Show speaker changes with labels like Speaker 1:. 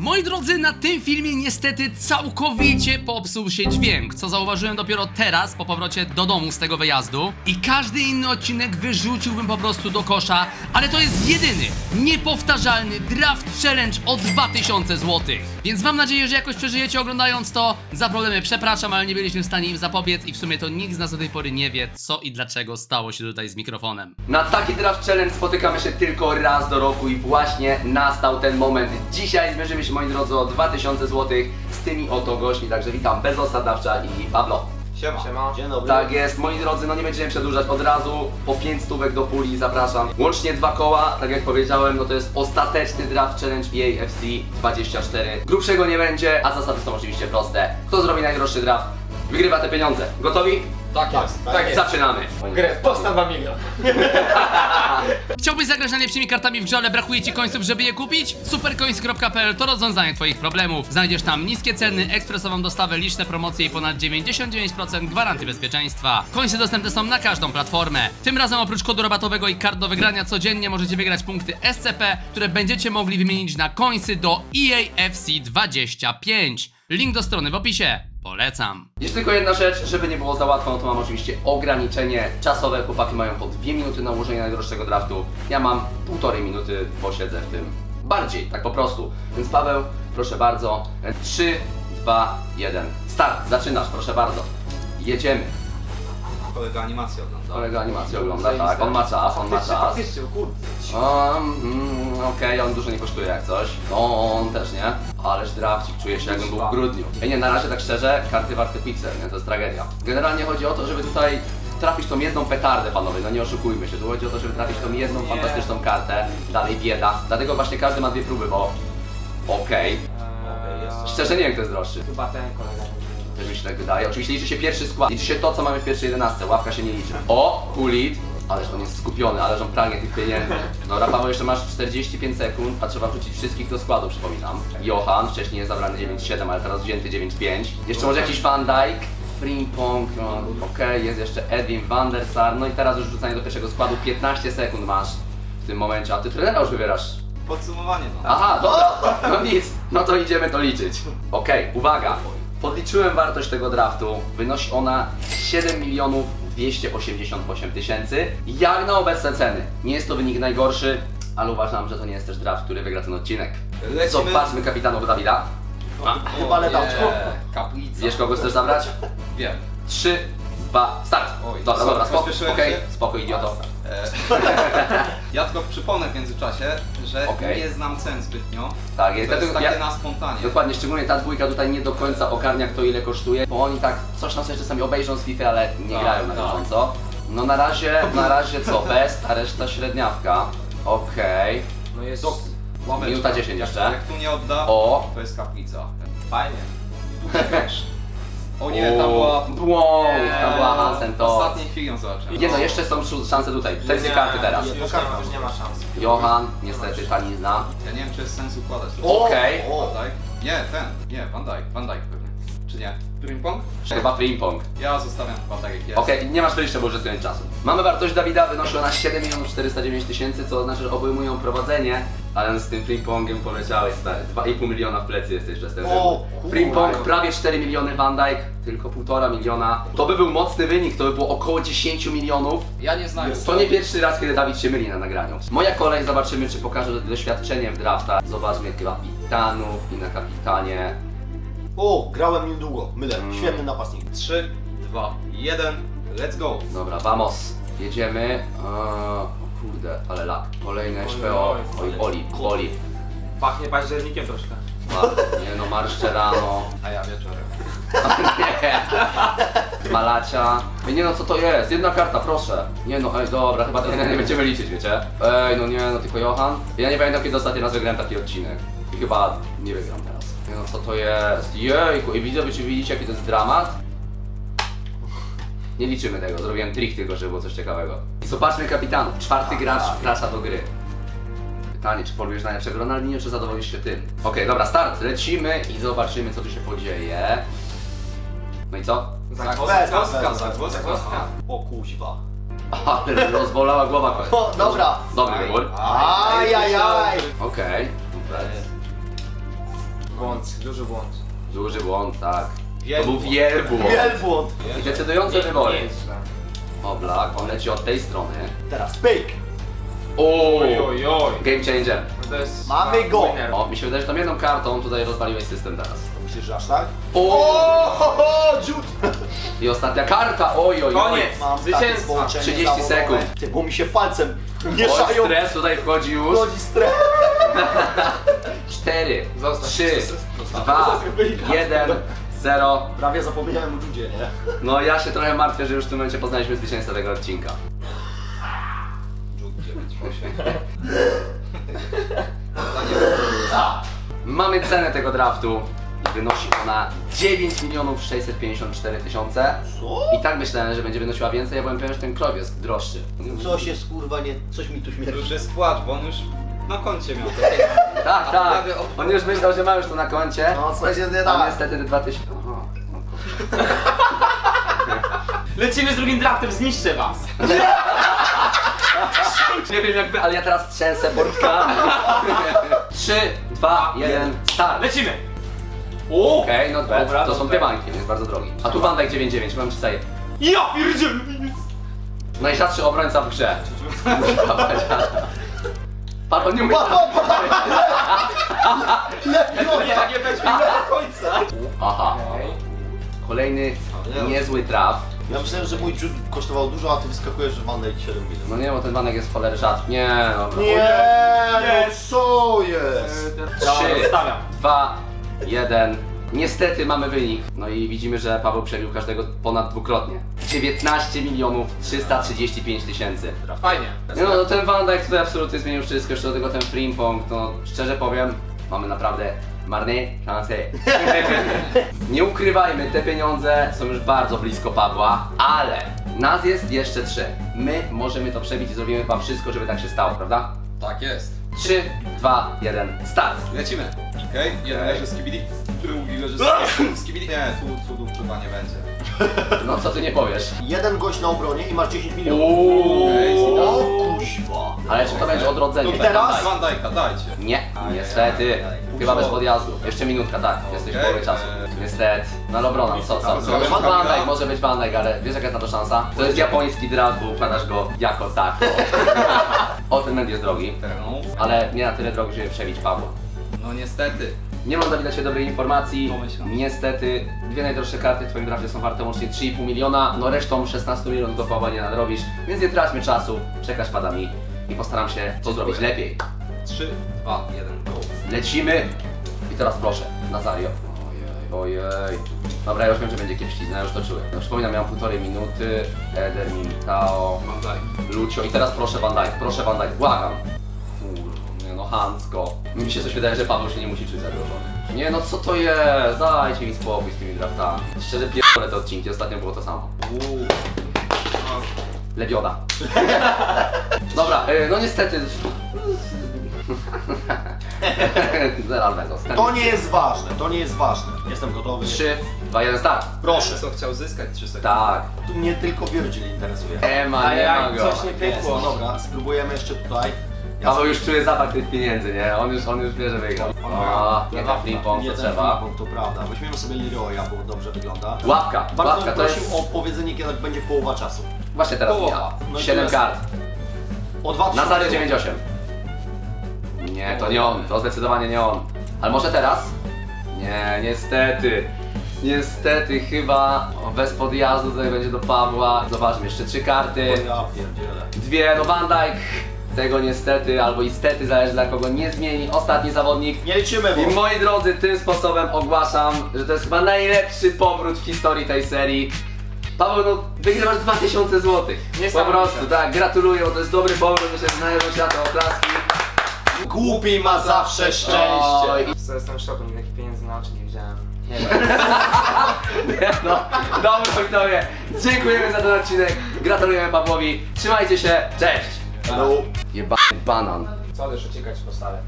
Speaker 1: Moi drodzy, na tym filmie niestety całkowicie popsuł się dźwięk, co zauważyłem dopiero teraz po powrocie do domu z tego wyjazdu. I każdy inny odcinek wyrzuciłbym po prostu do kosza, ale to jest jedyny, niepowtarzalny Draft Challenge o 2000 zł. Więc mam nadzieję, że jakoś przeżyjecie oglądając to. Za problemy przepraszam, ale nie byliśmy w stanie im zapobiec i w sumie to nikt z nas do tej pory nie wie, co i dlaczego stało się tutaj z mikrofonem. Na taki Draft Challenge spotykamy się tylko raz do roku i właśnie nastał ten moment. Dzisiaj zmierzymy się, moi drodzy, o 2000 zł z tymi oto gośćmi, także witam Bezosa Dawcza i Pablo.
Speaker 2: Siema. Siema. Dzień dobry.
Speaker 1: Tak jest, moi drodzy, no nie będziemy przedłużać od razu, po 5 stówek do puli zapraszam. Łącznie dwa koła, tak jak powiedziałem, no to jest ostateczny draft challenge EA FC 24. Grubszego nie będzie, a zasady są oczywiście proste. Kto zrobi najdroższy draft, wygrywa te pieniądze. Gotowi?
Speaker 2: Tak jest. Tak jest.
Speaker 1: Zaczynamy.
Speaker 2: Grę, postaw 2 milion.
Speaker 1: Chciałbyś zagrać najlepszymi kartami w grze, ale brakuje ci końców, żeby je kupić? Supercoins.pl to rozwiązanie twoich problemów. Znajdziesz tam niskie ceny, ekspresową dostawę, liczne promocje i ponad 99% gwarancji bezpieczeństwa. Końce dostępne są na każdą platformę. Tym razem oprócz kodu rabatowego i kart do wygrania codziennie możecie wygrać punkty SCP, które będziecie mogli wymienić na końcy do E EA FC 25. Link do strony w opisie. Polecam. Jeszcze tylko jedna rzecz, żeby nie było za łatwo, no to mam oczywiście ograniczenie czasowe. Chłopaki mają po dwie minuty na ułożenie najdroższego draftu. Ja mam półtorej minuty, posiedzę w tym bardziej, tak po prostu. Więc Paweł, proszę bardzo. 3, 2, 1. Start, zaczynasz, proszę bardzo. Jedziemy.
Speaker 2: Kolega animację ogląda.
Speaker 1: Kolega animację ogląda, tak, on ma czas, on ma czas.
Speaker 2: Faktycznie, kurde.
Speaker 1: Um, mm, Okej, on dużo nie kosztuje jak coś. No, on też nie. Ależ drafcik, czuję się jakbym był w grudniu. Ej, nie, na razie tak szczerze, karty warte pixel, nie? To jest tragedia. Generalnie chodzi o to, żeby tutaj trafić tą jedną petardę, panowie, no nie oszukujmy się. Tu chodzi o to, żeby trafić tą jedną fantastyczną kartę. Dalej bieda. Dlatego właśnie każdy ma dwie próby, bo... Okej.
Speaker 2: Eee,
Speaker 1: Szczerze nie wiem, kto jest droższy.
Speaker 2: Chyba ten kolega.
Speaker 1: Się tak wydaje. Oczywiście liczy się pierwszy skład. Liczy się to, co mamy w pierwszej jedenastce. Ławka się nie liczy. O, Hulit. Ależ on jest skupiony, ależ on pragnie tych pieniędzy. Dobra, Paweł, jeszcze masz 45 sekund, a trzeba wrzucić wszystkich do składu, przypominam. Johan, wcześniej jest zabrany 9-7, ale teraz wzięty 9-5. Jeszcze może jakiś Van Dijk, Frimpong, no, okej, jest jeszcze Edwin van der Sar. No i teraz już wrzucanie do pierwszego składu, 15 sekund masz w tym momencie, a ty trenera już wybierasz.
Speaker 2: Podsumowanie no.
Speaker 1: Aha, dobra, no nic, no to idziemy to liczyć. Okej, uwaga. Podliczyłem wartość tego draftu. Wynosi ona 7 milionów 288 tysięcy. Jak na obecne ceny. Nie jest to wynik najgorszy, ale uważam, że to nie jest też draft, który wygra ten odcinek.
Speaker 2: Lecimy.
Speaker 1: Zobaczmy kapitanów Dawida.
Speaker 2: Chyba
Speaker 3: ledawczo.
Speaker 2: Kaplica.
Speaker 1: Wiesz kogo chcesz zabrać?
Speaker 2: Wiem.
Speaker 1: 3, 2, start.
Speaker 2: Oj,
Speaker 1: Dobra,
Speaker 2: sorry,
Speaker 1: dobra, spoko, okej,
Speaker 2: się.
Speaker 1: spoko idioto.
Speaker 2: Eee, ja tylko przypomnę w międzyczasie, że
Speaker 1: Okej.
Speaker 2: nie znam cen zbytnnio.
Speaker 1: Tak, jest.
Speaker 2: To jest
Speaker 1: Dlatego
Speaker 2: takie
Speaker 1: ja-
Speaker 2: na spontanie.
Speaker 1: Dokładnie, szczególnie ta dwójka tutaj nie do końca ogarnia kto ile kosztuje, bo oni tak coś tam sobie czasami obejrzą z FIFA, ale nie
Speaker 2: Tak,
Speaker 1: grają na
Speaker 2: tak.
Speaker 1: bieżąco. No na razie, na razie co, best, a reszta średniawka. Okej.
Speaker 2: No jest łameczka.
Speaker 1: Minuta 10 jeszcze.
Speaker 2: Jak tu nie odda,
Speaker 1: O.
Speaker 2: to jest kaplica. Fajnie. O nie, tam była...
Speaker 1: Błąd, tam była Hansen to.
Speaker 2: Ostatniej chwili ją zobaczyłem.
Speaker 1: Nie no, jeszcze są szu- szanse tutaj. Te dwie karty teraz.
Speaker 3: Jedną kartą już nie ma szans.
Speaker 1: Johan, niestety tanizna.
Speaker 2: Ja nie wiem, czy jest sens układać.
Speaker 1: Okej.
Speaker 2: Van Dijk? Nie, ten. Nie, Van Dijk. Van Dijk pewnie. Czy nie? Frimpong?
Speaker 1: Chyba Frimpong.
Speaker 2: Ja zostawiam chyba tak jak jest.
Speaker 1: Okej, nie masz wyjścia, bo już jest koniec czasu. Mamy wartość Dawida, wynosi ona 7 milionów 409 tysięcy, co oznacza, że obejmują prowadzenie, ale z tym Frimpongiem poleciałeś stary. 2,5 miliona w plecy jesteś przez ten
Speaker 3: O,
Speaker 1: wybór. Frimpong prawie 4 miliony, Van Dijk tylko 1,5 miliona. To by był mocny wynik, to by było około 10 milionów.
Speaker 2: Ja nie znam.
Speaker 1: To nie pierwszy raz, kiedy Dawid się myli na nagraniu. Moja kolej, zobaczymy czy pokaże doświadczenie w draftach. Zobaczmy kapitanów i na kapitanie.
Speaker 3: O, grałem niedługo. Mylę.
Speaker 1: Mm.
Speaker 3: Świetny napastnik.
Speaker 2: 3, 2, 1, let's go!
Speaker 1: Dobra, vamos. Jedziemy. Eee, o kurde, ale lak. Kolejne SPO. Oj, Oli, Oli.
Speaker 4: Pachnie październikiem troszkę.
Speaker 1: Ma, nie no, marszcze rano.
Speaker 2: A ja wieczorem.
Speaker 1: Nie. Malacia. Ej, nie no, co to jest? Jedna karta, proszę. Nie no, ej, dobra, chyba to nie, będziemy liczyć, wiecie? Ej, no nie, no tylko Johan. Ja nie pamiętam, kiedy ostatni raz wygrałem taki odcinek. I chyba nie wygram teraz. Nie no, co to jest? Jejku, i widzowie, czy widzicie, jaki to jest dramat? Nie liczymy tego, zrobiłem trik tylko, żeby było coś ciekawego. I zobaczmy kapitanów. Czwarty gracz wkracza do gry. Pytanie, czy polujesz na najlepszego Ronaldinho, czy zadowolisz się tym? Okej, dobra, start. Lecimy i zobaczymy, co tu się podzieje. No i co?
Speaker 2: Zagwozdka, zagwozdka.
Speaker 3: O kuźwa.
Speaker 1: Ale rozbolała głowa kogoś.
Speaker 3: O, dobra.
Speaker 1: Dobry wybór.
Speaker 3: Ajajaj.
Speaker 1: Okej.
Speaker 4: Błąd, duży błąd.
Speaker 1: Duży błąd, tak. To
Speaker 3: Wielbłąd.
Speaker 1: był wielbłąd.
Speaker 3: Wielbłąd.
Speaker 1: I decydujące wybory.
Speaker 4: Nie jest źle.
Speaker 1: O, Black, on leci od tej strony.
Speaker 3: Teraz pyk.
Speaker 4: Oj, oj, oj.
Speaker 1: game changer.
Speaker 4: To jest...
Speaker 3: Mamy go.
Speaker 4: winner.
Speaker 1: O, mi się wydaje, że tą jedną kartą tutaj rozwaliłeś system teraz.
Speaker 3: Myślisz, że aż tak?
Speaker 1: O,
Speaker 3: ho, ho, Jude.
Speaker 1: i ostatnia karta, oj, oj, oj.
Speaker 4: Koniec.
Speaker 3: Mam takie
Speaker 4: Zwycięstwa.
Speaker 3: połączenie
Speaker 1: 30
Speaker 3: zawodowe.
Speaker 1: sekund.
Speaker 3: Ty, bo mi się palcem
Speaker 1: Oj,
Speaker 3: mieszają.
Speaker 1: stres tutaj wchodzi już.
Speaker 3: Wchodzi stres.
Speaker 1: 4,
Speaker 4: Zostaw.
Speaker 1: 3,
Speaker 4: Zostaw.
Speaker 1: 2,
Speaker 3: Zostaw.
Speaker 1: 1, 0.
Speaker 3: Prawie zapomniałem o Judzie, nie?
Speaker 1: No ja się trochę martwię, że już w tym momencie poznaliśmy zwycięzcę tego odcinka.
Speaker 2: Rzut 9, 8.
Speaker 1: Mamy cenę tego draftu i wynosi ona 9 milionów 654 tysiące.
Speaker 3: Co?
Speaker 1: I tak myślałem, że będzie wynosiła więcej, ja byłem pewien, że ten krok jest droższy.
Speaker 3: Coś jest kurwa nie... Coś mi tu śmierdzi.
Speaker 2: już jest płacz, bo on już na koncie miał.
Speaker 1: Tak, tak.
Speaker 2: Prawie ob-
Speaker 1: On już myślał, że ma już to na koncie.
Speaker 3: No, coś jest nie
Speaker 1: A
Speaker 3: tak.
Speaker 1: niestety te 2000. Aha.
Speaker 4: Lecimy z drugim draftem, zniszczę was.
Speaker 1: Nie wiem jak wy, ale ja teraz trzęsę portkami. 3, 2, 1, start.
Speaker 4: Lecimy. O!
Speaker 1: Okej, no
Speaker 4: Dobra,
Speaker 1: to są
Speaker 4: dobra.
Speaker 1: dwie bańki, jest bardzo drogi. A tu bandek 99, mam przystaje.
Speaker 4: Ja pierdzielę.
Speaker 1: Najrzadszy obrońca w grze. Pan on nie umie.
Speaker 3: Lepiej
Speaker 4: Nie, nie będzie do końca.
Speaker 1: Aha. Kolejny niezły traf.
Speaker 3: Ja myślałem, że mój Jude kosztował dużo, a ty wyskakujesz, że Van Dijk 7 milionów.
Speaker 1: No nie, bo ten banek jest w cholerę rzadki. Nie, dobra.
Speaker 3: Nie, no
Speaker 4: Jest.
Speaker 3: co jest?
Speaker 1: Trzy.
Speaker 4: Stawiam.
Speaker 1: 2, 1. Niestety mamy wynik. No i widzimy, że Paweł przebił każdego ponad dwukrotnie. 19 milionów 335 tysięcy.
Speaker 4: Fajnie.
Speaker 1: Nie no, no ten Van Dijk tutaj absolutnie zmienił wszystko, jeszcze do tego ten Frimpong, no szczerze powiem, mamy naprawdę marne szanse. Nie ukrywajmy, te pieniądze są już bardzo blisko Pawła, ale nas jest jeszcze trzy. My możemy to przebić i zrobimy chyba wszystko, żeby tak się stało, prawda?
Speaker 2: Tak jest.
Speaker 1: 3, 2, 1, start!
Speaker 2: Lecimy. Okej, jeden
Speaker 1: Okej.
Speaker 2: leży z kibidi, drugi leży z kibidi. Nie, tu cudów chyba nie będzie.
Speaker 1: No co ty nie powiesz?
Speaker 3: Jeden gość na obronie i masz 10 milionów.
Speaker 1: Uuuu.
Speaker 3: O kuźwa.
Speaker 1: Ale czy to będzie odrodzenie?
Speaker 3: I teraz?
Speaker 2: Van Dijk'a, dajcie.
Speaker 1: Nie, niestety. Chyba bez podjazdu. Jeszcze minutka, tak. Jesteś w połowie czasu.
Speaker 2: eee.
Speaker 1: Niestety. No Lebrona, co, co? co? Van
Speaker 2: Kamila.
Speaker 1: Dijk, może być Van Dijk, ale wiesz jaka jest na to szansa? To jest japoński draft, bo układasz go jako tako. o, ten mend jest drogi. Ale nie na tyle drogi, żeby przebić Pawła.
Speaker 2: no niestety.
Speaker 1: Nie mam dla się dobrej informacji.
Speaker 2: Domyślam.
Speaker 1: Niestety, dwie najdroższe karty w twoim drafcie są warte łącznie 3,5 miliona. No resztą 16 milionów do Pawła nie nadrobisz, więc nie traćmy czasu. Czekasz pada mi i postaram się to zrobić lepiej.
Speaker 2: 3, 2, 1, go.
Speaker 1: Lecimy! I teraz proszę, Nazario. Ojej. Ojej. Dobra, ja już wiem, że będzie kiepścizna, już to czuję. No, przypominam, miałem półtorej minuty. Eder,
Speaker 2: Dijk.
Speaker 1: Lucio i teraz proszę Van Dijk, proszę Van Dijk, błagam. Hansko. Mi się coś wydaje, że Paweł się nie musi czuć zagrożony. Nie no, co to jest? Dajcie mi spokój z tymi draftami. Szczerze pierdolę te odcinki, ostatnio było to samo.
Speaker 2: Uuu.
Speaker 1: Lebioda. Dobra, y, no niestety... Zero Bezos.
Speaker 3: To nie jest ważne, to nie jest ważne. Jestem gotowy.
Speaker 1: 3, 2, 1, start.
Speaker 3: Proszę.
Speaker 2: Co chciał zyskać 3 sekundy?
Speaker 1: Tak.
Speaker 3: Tu mnie tylko Virgil interesuje.
Speaker 1: Ema, nie ma go.
Speaker 4: coś nie
Speaker 3: Jest,
Speaker 4: pykło.
Speaker 3: no dobra, spróbujemy jeszcze tutaj.
Speaker 1: Paweł już czuje zapach tych pieniędzy, nie? On już, on już wie, że wygrał. O, nie ping-pong,
Speaker 3: nie
Speaker 1: co trzeba.
Speaker 3: to prawda. Weźmiemy sobie Leroya, bo dobrze wygląda.
Speaker 1: Łapka,
Speaker 3: Bardzo
Speaker 1: łapka
Speaker 3: bym
Speaker 1: to
Speaker 3: prosił
Speaker 1: jest...
Speaker 3: o powiedzenie, kiedy będzie połowa czasu.
Speaker 1: Właśnie teraz
Speaker 2: Połowa.
Speaker 1: mija.
Speaker 3: No i
Speaker 1: 7
Speaker 3: teraz-
Speaker 1: kart.
Speaker 3: O 2000
Speaker 1: Nazario 98. Nie, to nie on, to zdecydowanie nie on. Ale może teraz? Nie, niestety. Niestety chyba bez podjazdu tutaj będzie do Pawła. Zobaczmy, jeszcze trzy karty.
Speaker 3: Ja pierdzielę.
Speaker 1: Dwie, no Van Dijk. Tego niestety, albo istety, zależy dla kogo nie zmieni. Ostatni zawodnik.
Speaker 3: Nie liczymy,
Speaker 1: I
Speaker 3: bo...
Speaker 1: moi drodzy, tym sposobem ogłaszam, że to jest chyba najlepszy powrót w historii tej serii. Paweł, no wygrywasz 2000 zł. Po
Speaker 4: Niesamowite.
Speaker 1: prostu, tak, gratuluję, bo to jest dobry powrót, myślę, że należą się na to oklaski.
Speaker 3: Głupi ma zawsze
Speaker 1: Oj.
Speaker 3: szczęście.
Speaker 4: Co jestem w szoku, takich pieniędzy na oczy nie widziałem.
Speaker 1: No, dobrze widzowie, dziękujemy za ten odcinek, gratulujemy Pawłowi, trzymajcie się, cześć!
Speaker 3: Hello.
Speaker 1: Jebany banan.
Speaker 4: Co też uciekać po stale.